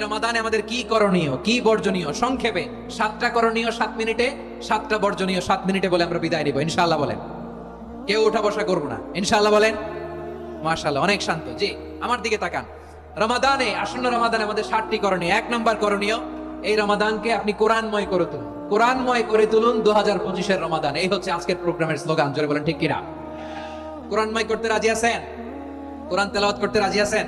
রমাদানে আমাদের কি করণীয়, কি বর্জনীয়? সংক্ষেপে, সাতটা করণীয় সাত মিনিটে, সাতটা বর্জনীয় সাত মিনিটে বলে আমরা বিদায় নিব, ইনশাআল্লাহ বলেন। কেউ উঠা বসা করব না, ইনশাআল্লাহ বলেন। মাশাআল্লাহ, অনেক শান্ত। জি, আমার দিকে তাকান। রমাদানে, আসন্ন রমাদানে আমাদের ষাটটি করণীয়। এক নম্বর করণীয়, এই রমাদানকে আপনি কোরআনময় করে তুলুন। কোরআনময় করে তুলুন দু হাজার পঁচিশের রমাদান। এই হচ্ছে আজকের প্রোগ্রামের স্লোগান, জোরে বলেন ঠিক কিনা? কোরআনময় করতে রাজি আছেন? কোরআন তেলাওয়াত করতে রাজি আছেন?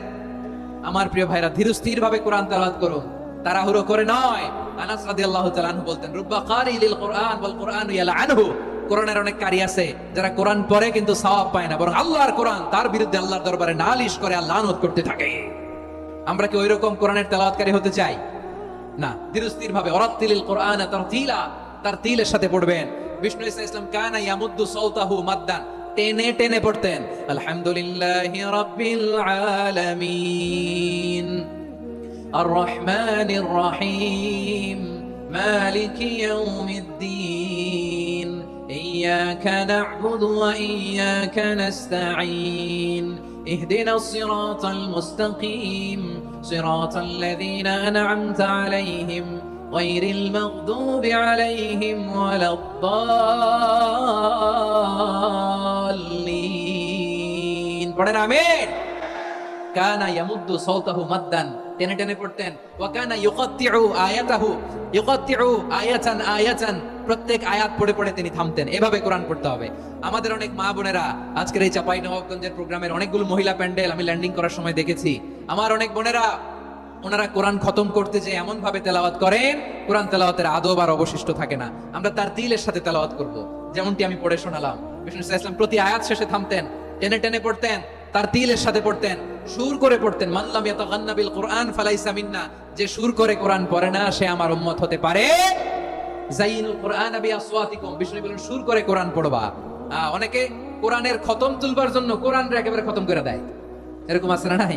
আমার প্রিয় ভাইরা ধীরস্থির ভাবে কোরআন তেলাওয়াত করুন। তাড়াহুড়ো করে নয়। আনাস রাদিয়াল্লাহু তাআলা আনহু বলতেন, রুব্বা কারি লিল কোরআন ওয়াল কোরআনু ইয়ালআনহু কোরআনের অনেক কারি আছে, যারা কোরআন পড়ে কিন্তু সওয়াব পায় না, বরং আল্লাহর কোরআন, তার বিরুদ্ধে আল্লাহর দরবারে নালিশ করে আল্লাহ লানত করতে থাকে। আমরা কি ওইরকম রকম কোরআনের তেলাওয়াতকারী হতে চাই? না ধীরস্থির ভাবে অরাত্তিলিল কোরআন তার তিলের সাথে পড়বেন। বিষ্ণু ইসা ইসলাম কানা ইয়ামুদ্দু সাউতাহু মাদ্দান। টেনে টেনে পড়তেন আলহামদুলিল্লাহি রাব্বিল আলামিন الرحمن الرحيم مالك يوم الدين إياك نعبد وإياك نستعين اهدنا الصراط المستقيم صراط الذين أنعمت عليهم غير المغضوب عليهم ولا الضالين পড়েন আমিন কানা ইয়ামুদ্দু সাওতাহু মাদ্দান টেনে টেনে পড়তেন ওয়া কানা ইউকাত্তিউ আয়াতাহু ইউকাত্তিউ আয়াতান আয়াতান প্রত্যেক আয়াত পড়ে পড়ে তিনি থামতেন এভাবে কোরআন পড়তে হবে আমাদের অনেক মা বোনেরা আজকের এই চাপাই নবাবগঞ্জের প্রোগ্রামের অনেকগুলো মহিলা প্যান্ডেল আমি ল্যান্ডিং করার সময় দেখেছি আমার অনেক বোনেরা ওনারা কোরআন খতম করতে যে এমন ভাবে তেলাওয়াত করেন, কোরআন তেলাওয়াতের আদব আর অবশিষ্ট থাকে না। আমরা তার দিলের সাথে তেলাওয়াত করব। যেমনটি আমি পড়ে শোনালাম। বিষ্ণু ইসলাম প্রতি আয়াত শেষে থামতেন, টেনে টেনে পড়তেন, তার তিলের সাথে পড়তেন, সুর করে পড়তেন মাল্লাম ইয়াতাগান্না কোরআন ফালাইসা যে সুর করে কোরআন পড়ে না, সে আমার উম্মত হতে পারে? জাইনুল কোরআন আবি আসওয়াতিকুম বিষ্ণু বলেন, সুর করে কোরআন পড়বা। অনেকে কোরআনের খতম তুলবার জন্য কোরআন একেবারে খতম করে দেয়। এরকম আছে না নাই?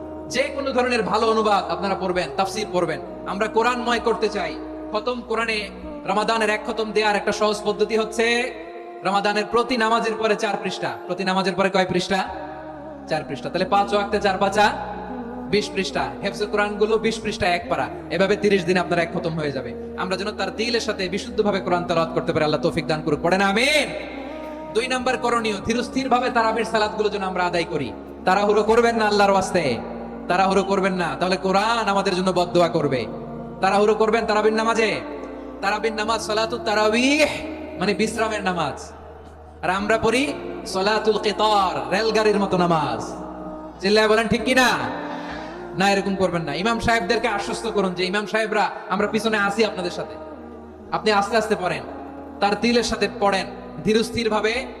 যে কোনো ধরনের ভালো অনুবাদ আপনারা পড়বেন, তাফসির পড়বেন। আমরা কোরআনময় করতে চাই। খতম কোরআনে রমাদানের এক খতম দেওয়ার একটা সহজ পদ্ধতি হচ্ছে রমাদানের প্রতি নামাজের পরে চার পৃষ্ঠা। প্রতি নামাজের পরে কয় পৃষ্ঠা? চার পৃষ্ঠা। তাহলে পাঁচ ওয়াক্তে চার পাঁচা, বিশ পৃষ্ঠা। হেফজে কোরআনগুলো বিশ পৃষ্ঠা এক পারা এভাবে তিরিশ দিন আপনার এক খতম হয়ে যাবে। আমরা যেন তার দিলের সাথে বিশুদ্ধ ভাবে কোরআন তালাত করতে পারি। আল্লাহ তৌফিক দান করুক। পড়েন, আমিন। দুই নাম্বার করণীয় ধীরস্থির ভাবে তারাবির সালাদগুলো যেন আমরা আদায় করি। তাড়াহুড়ো করবেন না আল্লাহর ওয়াস্তে। তাড়াহুড়ো করবেন না। তাহলে কোরআন আমাদের জন্য বদদোয়া করবে। তাড়াহুড়ো করবেন তারাবির নামাজে? তারাবির নামাজ সালাতু তারাবিহ মানে বিশ্রামের নামাজ। আর আমরা পড়ি সলাতুল কেতর, রেলগাড়ির মতো নামাজ। চিল্লায় বলেন ঠিক কিনা? না, এরকম করবেন না। ইমাম সাহেবদেরকে আশ্বস্ত করুন যে, ইমাম সাহেবরা, আমরা পিছনে আসি আপনাদের সাথে। আপনি আস্তে আস্তে পড়েন। তার তিলের সাথে পড়েন। ধীরস্থির ভাবে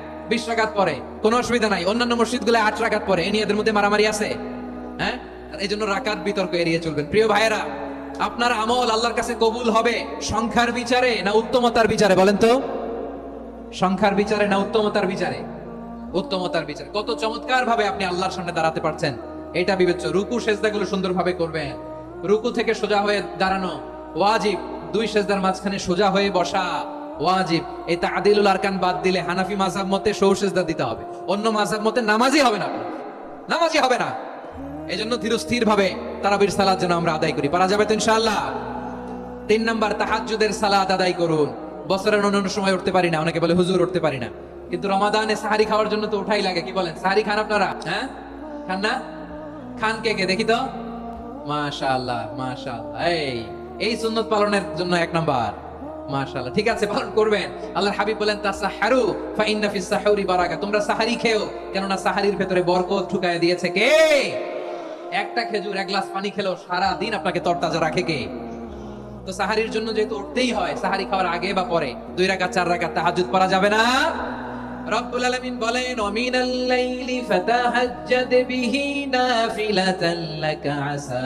বিশ রাকাত পরে কোনো অসুবিধা নাই। অন্যান্য মসজিদগুলো আট রাকাত পরে এই নিয়ে এদের মধ্যে মারামারি আছে। হ্যাঁ? এই জন্য রাকাত বিতর্ক এড়িয়ে চলবেন। প্রিয় ভাইয়েরা, আপনার আমল আল্লাহর কাছে কবুল হবে সংখ্যার বিচারে না উত্তমতার বিচারে? বলেন তো। সংখ্যার বিচারে না উত্তমতার বিচারে? উত্তমতার বিচারে। কত চমৎকার ভাবে আপনি আল্লাহর সামনে দাঁড়াতে পারছেন। এটা বিবেচ্য। রুকু সেজদাগুলো সুন্দরভাবে করবেন। রুকু থেকে সোজা হয়ে দাঁড়ানো ওয়াজিব। দুই সেজদার মাঝখানে সোজা হয়ে বসা। ওয়াজিব। এই তাদিলুল আরকান বাদ দিলে হানাফি মাযহাব মতে সৌ সেজদা দিতে হবে। অন্য মাযহাব মতে নামাজই হবে না। নামাজই হবে না। এই জন্য ধীরস্থির ভাবে তারাবির সালাত যেন আমরা আদায় করি। পারা যাবে তো ইনশাআল্লাহ। তিন নাম্বার, তাহাজ্জুদের সালাদ আদায় করুন। বছরের অন্যান্য সময় উঠতে পারি না। অনেকে বলে, হুজুর, উঠতে পারি না। কিন্তু রমাদানে সাহারি খাওয়ার জন্য তো উঠাই লাগে। কি বলেন? সাহারি খান আপনারা? হ্যাঁ? খান না? খান কে কে? দেখি তো। মাশাআল্লাহ মাশাআল্লাহ। এই এই সুন্নত পালনের জন্য এক নাম্বার। মাশাআল্লাহ। ঠিক আছে, পালন করবেন। আল্লাহর হাবিব বলেন, তাসাহারু ফা ইন্না ফিস বারাকা। তোমরা সাহারি খেও, কেননা সাহারির ভেতরে বরকত ঢুকায় দিয়েছে কে? একটা খেজুর, এক গ্লাস পানি খেলেও সারা দিন আপনাকে তরতাজা রাখে কে? তো সাহারির জন্য যেহেতু উঠতেই হয়, সাহারি খাওয়ার আগে বা পরে, দুই রাকাত, চার রাকাত তাহাজ্জুদ পড়া যাবে না? রব্বুল আলামিন বলেন ওমিনাল লাইলি ফাতাহাজ্জাদ বিহি নাফিলাতান লাকা আসা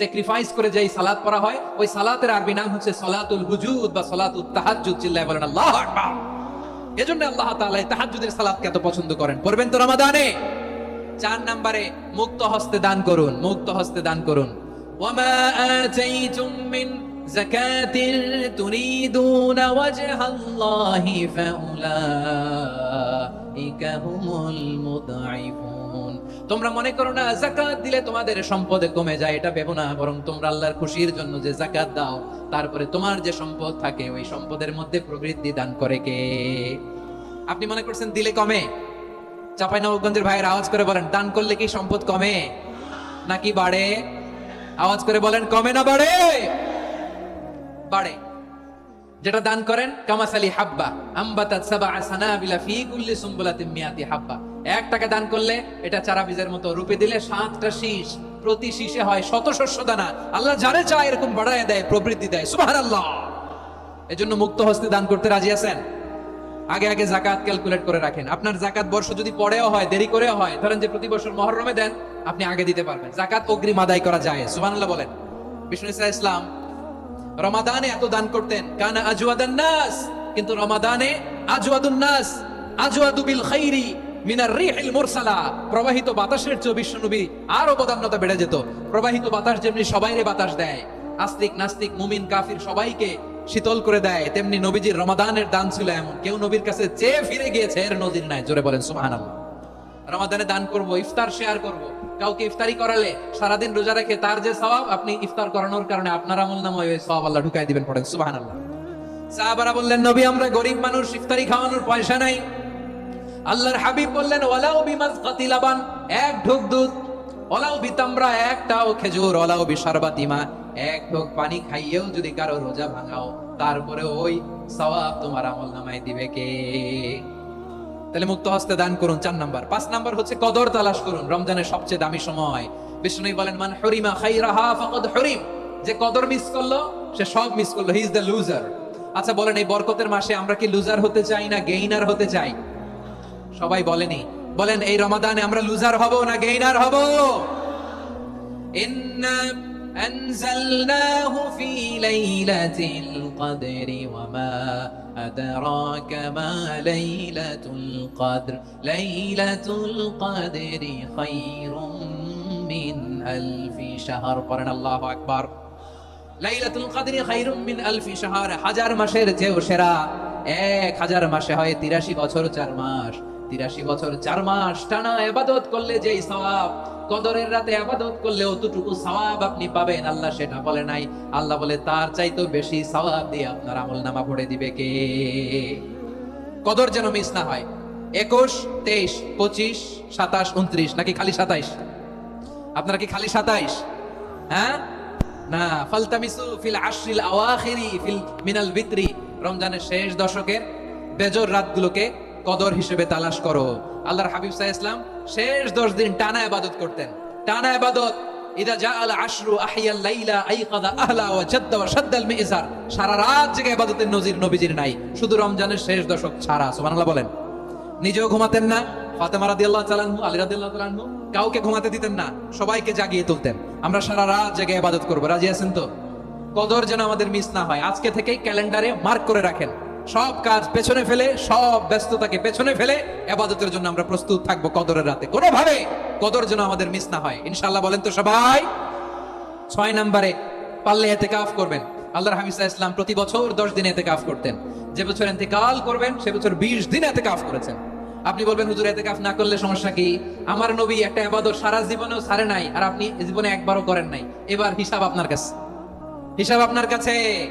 স্যাক্রিফাইস করে যেই সালাত পড়া হয়, ওই সালাতের আরবি নাম হচ্ছে সালাতুল হুজুদ বা সালাতুল তাহাজ্জুদ, চিল্লায় বলেন আল্লাহু আকবার। এজন্য আল্লাহ তাআলা তাহাজ্জুদের সালাত কত পছন্দ করেন। পড়বেন তো রমাদানে? চার নম্বরে, মুক্ত হস্তে দান করুন, মুক্ত হস্তে দান করুন। ওয়ামা আতাইতুম মিন যাকাতিন তুরিদুনা ওয়াজহাল্লাহি ফাউলাইকা হুমুল মুদাইফুন তোমরা মনে করো না, জাকাত দিলে তোমাদের সম্পদে কমে যায়, এটা ভেবো না, বরং তোমরা আল্লাহর খুশির জন্য যে জাকাত দাও, তারপরে তোমার যে সম্পদ থাকে, ওই সম্পদের মধ্যে প্রবৃদ্ধি দান করে কে? আপনি মনে করছেন দিলে কমে? চাপাই নবগঞ্জের ভাইয়ের আওয়াজ করে বলেন, দান করলে কি সম্পদ কমে? নাকি বাড়ে? আওয়াজ করে বলেন, কমে না বাড়ে? বাড়ে। যেটা দান করেন, কামাসালি হাব্বা, আম্বাতাত সাবা সানাবিলা ফি কুল্লি সুম্বুলাতিন মিয়াতি হাব্বা। এক টাকা দান করলে এটা চারা বীজের মতো রূপে দিলে সাতটা শীষ। প্রতি শীষে হয় শত শস্য দানা। আল্লাহ যারে চায় এরকম বাড়ায় দেয় প্রবৃদ্ধি দেয়। সুবহানাল্লাহ। এজন্য মুক্ত হস্তে দান করতে রাজি আছেন? আগে আগে জাকাত ক্যালকুলেট করে রাখেন। আপনার জাকাত বর্ষ যদি পরেও হয়, দেরি করেও হয়, ধরেন যে প্রতি বছর মহরমে দেন, আপনি আগে দিতে পারবেন। জাকাত অগ্রিম আদায় করা যায়। সুবহানাল্লাহ বলেন। বিষ্ণু ইসা ইসলাম, রমাদানে এত দান করতেন, কানা আজওয়াদান নাস, কিন্তু রমাদানে আজওয়াদুন নাস, আজওয়াদু বিল খাইরি মিনার রিহিল মুরসালা। প্রবাহিত বাতাসের চেয়ে বেড়ে যেত। প্রবাহিত বাতাস যেমনি সবাইরে বাতাস দেয়, আস্তিক নাস্তিক মুমিন কাফির সবাইকে শীতল করে দেয়, তেমনি নবীজির রমাদানের দান ছিল এমন। কেউ নবীর কাছে চেয়ে ফিরে গিয়েছে, এর নদীর নাই। জোরে বলেন, সুবহানাল্লাহ। রমাদানে দান করব, ইফতার শেয়ার করব। কাউকে ইফতারি করালে সারাদিন রোজা রেখে তার যে সওয়াব, আপনি ইফতার করানোর কারণে আপনার আমল নামে ওই সওয়াব আল্লাহ ঢুকাই দিবেন, পড়েন, সুবহানাল্লাহ। সাহাবারা বললেন, নবী, আমরা গরিব মানুষ, ইফতারি খাওয়ানোর পয়সা নাই। আল্লাহর হাবিব বললেন, ওয়ালাউ বিমাজ কাতিলাবান এক ঢোক দুধ ওলাও বিতামরা একটাও খেজুর ওলাও বিশারবাতিমা। এক ঢোক পানি খাইয়েও যদি কারও রোজা ভাঙাও, তারপরে ওই সওয়াব তোমার আমল নামায় দিবে কে? তাহলে মুক্ত হস্তে দান করুন চার নাম্বার। পাঁচ নাম্বার হচ্ছে কদর তালাশ করুন, রমজানের সবচেয়ে দামি সময়। বিষ্ণু বলেন, মান হরিমা খাইরাহা ফাকাদ হরিম। যে কদর মিস করল, সে সব মিস করল। হি ইজ দ্য লুজার আচ্ছা বলেন এই বরকতের মাসে আমরা কি লুজার হতে চাই না গেইনার হতে চাই? সবাই বলেনি বলেন এই রমাদানে আমরা লুজার হব না গেইনার হব ইন্না أنزلناه في ليلة القدر وما أدراك ما ليلة القدر ليلة القدر خير من ألف شهر قرن الله أكبر লাইলাতুল কদরি খায়রুম মিন আলফি শাহর হাজার মাসের চেয়েও সেরা এক হাজার মাসে হয় তিরাশি বছর চার মাস তিরাশি বছর, চার মাস টানা এবাদত করলে যেই সওয়াব, কদরের রাতে আবাদত করলে অতটুকু সওয়াব আপনি পাবেন। আল্লাহ সেটা বলে নাই। আল্লাহ বলে, তার চাইতো বেশি সওয়াব দিয়ে আপনার আমল নামা ভরে দিবে কে? কদর যেন মিস না হয়। একুশ, তেইশ, পঁচিশ, সাতাশ, উনত্রিশ, নাকি খালি সাতাইশ? আপনারা কি খালি সাতাইশ? হ্যাঁ? না। ফালতামিসু ফিল আশরিল আওয়াখিরি ফিল মিনাল ভিতরি রমজানের শেষ দশকের বেজর রাতগুলোকে কদর হিসেবে তালাশ করো। আল্লাহর হাবিব সাহ ইসলাম শেষ দশ দিন টানা ইবাদত করতেন। টানা ইবাদত, ইদা আল আশরু আহিয়াল লাইলা আহলা ওয়া জাদ্দা ওয়া শাদ্দাল মিজার। সারা রাত জেগে ইবাদতের নজির নবীজির নাই। শুধু রমজানের শেষ দশক ছাড়া, সুবহানাল্লাহ বলেন। নিজেও ঘুমাতেন না, ফাতেমা রাদিয়াল্লাহু তাআলা আনহু, আলী রাদিয়াল্লাহু তাআলা আনহু, কাউকে ঘুমাতে দিতেন না, সবাইকে জাগিয়ে তুলতেন। আমরা সারা রাত জেগে ইবাদত করব। রাজি আছেন তো? কদর যেন আমাদের মিস না হয়। আজকে থেকেই ক্যালেন্ডারে মার্ক করে রাখেন। সব কাজ পেছনে ফেলে, সব ব্যস্ততাকে পেছনে ফেলে ইবাদতের জন্য আমরা প্রস্তুত থাকব কদরের রাতে। কোনোভাবে কদর যেন আমাদের মিস না হয়। ইনশাআল্লাহ বলেন তো সবাই। ছয় নম্বরে, পারলে এতেকাফ করবেন। আল্লাহর হামিসা ইসলাম প্রতি বছর দশ দিন এতেকাফ করতেন। যে বছর এতেকাল করবেন, সে বছর বিশ দিন এতেকাফ করেছেন। আপনি বলবেন, হুজুর, এতেকাফ না করলে সমস্যা কি? আমার নবী একটা এবাদত সারা জীবনেও সারে নাই, আর আপনি জীবনে একবারও করেন নাই। এবার হিসাব আপনার কাছে। হিসাব আপনার কাছে।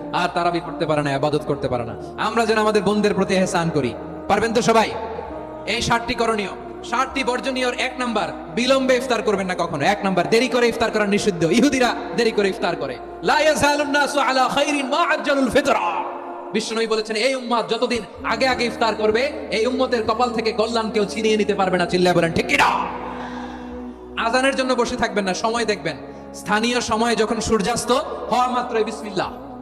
আর তারাবি করতে পারে না, আবাদত করতে পারে না। আমরা যেন আমাদের বোনদের প্রতি এহসান করি। পারবেন তো সবাই? এই ষাটটি করণীয়। ষাটটি বর্জনীয় এক নাম্বার, বিলম্বে ইফতার করবেন না কখনো। এক নাম্বার, দেরি করে ইফতার করা নিষিদ্ধ। ইহুদিরা দেরি করে ইফতার করে। বিষ্ণুনবী বলেছেন, এই উম্মাদ যতদিন আগে আগে ইফতার করবে, এই উম্মতের কপাল থেকে কল্যাণ কেউ ছিনিয়ে নিতে পারবে না। চিল্লায় বলেন, ঠিক কিনা আজানের জন্য বসে থাকবেন না, সময় দেখবেন। স্থানীয় সময়ে যখন সূর্যাস্ত, হওয়া মাত্র বিসমিল্লাহ।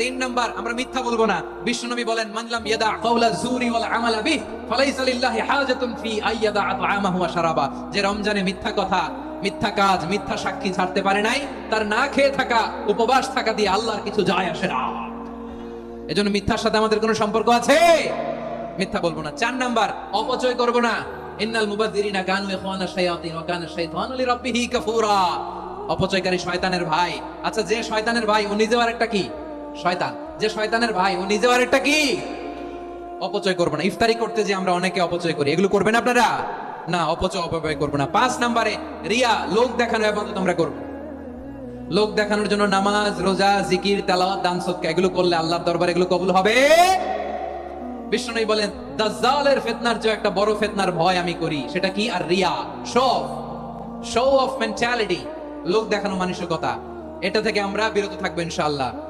তিন নাম্বার, আমরা মিথ্যা বলব না। বিশ্বনবী বলেন মানলাম ইয়াদা জুরি ওয়াল হাজাতুন ফি আইয়াদা আতআমাহু ওয়া শারাবা। যে রমজানে মিথ্যা কথা, মিথ্যা কাজ, মিথ্যা সাক্ষী ছাড়তে পারে নাই, তার না খেয়ে থাকা, উপবাস থাকা দিয়ে আল্লাহর কিছু যায় আসে না। এজন্য মিথ্যার সাথে আমাদের কোনো সম্পর্ক আছে? মিথ্যা বলব না। চার নাম্বার, অপচয় করব না। ইন্নাল মুবাযযিরিনা কানু ইখওয়ানা শায়াতিন ওয়া কানা শাইতানু লিরাব্বিহি কাফুরা। অপচয়কারী শয়তানের ভাই। আচ্ছা যে শয়তানের ভাই, ও নিজেও আরেকটা কি? শয়তান। যে শয়তানের ভাই, ও নিজেও আরেকটা কি? অপচয় করব না। ইফতারি করতে যে আমরা অনেকে অপচয় করি। এগুলো করবেন আপনারা? না, অপচয়, অপব্যয় করব না। পাঁচ নাম্বারে, রিয়া, লোক দেখানো আপাতত আমরা করব লোক দেখানোর জন্য নামাজ, রোজা, জিকির, তেলাওয়াত, দান সদকা এগুলো করলে আল্লাহর দরবারে এগুলো কবুল হবে? বিষ্ণু বলেন, দাজ্জালের ফিতনার যে একটা বড় ফিতনার ভয় আমি করি। সেটা কি? আর রিয়া শো শো অফ মেন্টালিটি লোক দেখানো মানসিকতা। এটা থেকে আমরা বিরত থাকব ইনশাআল্লাহ।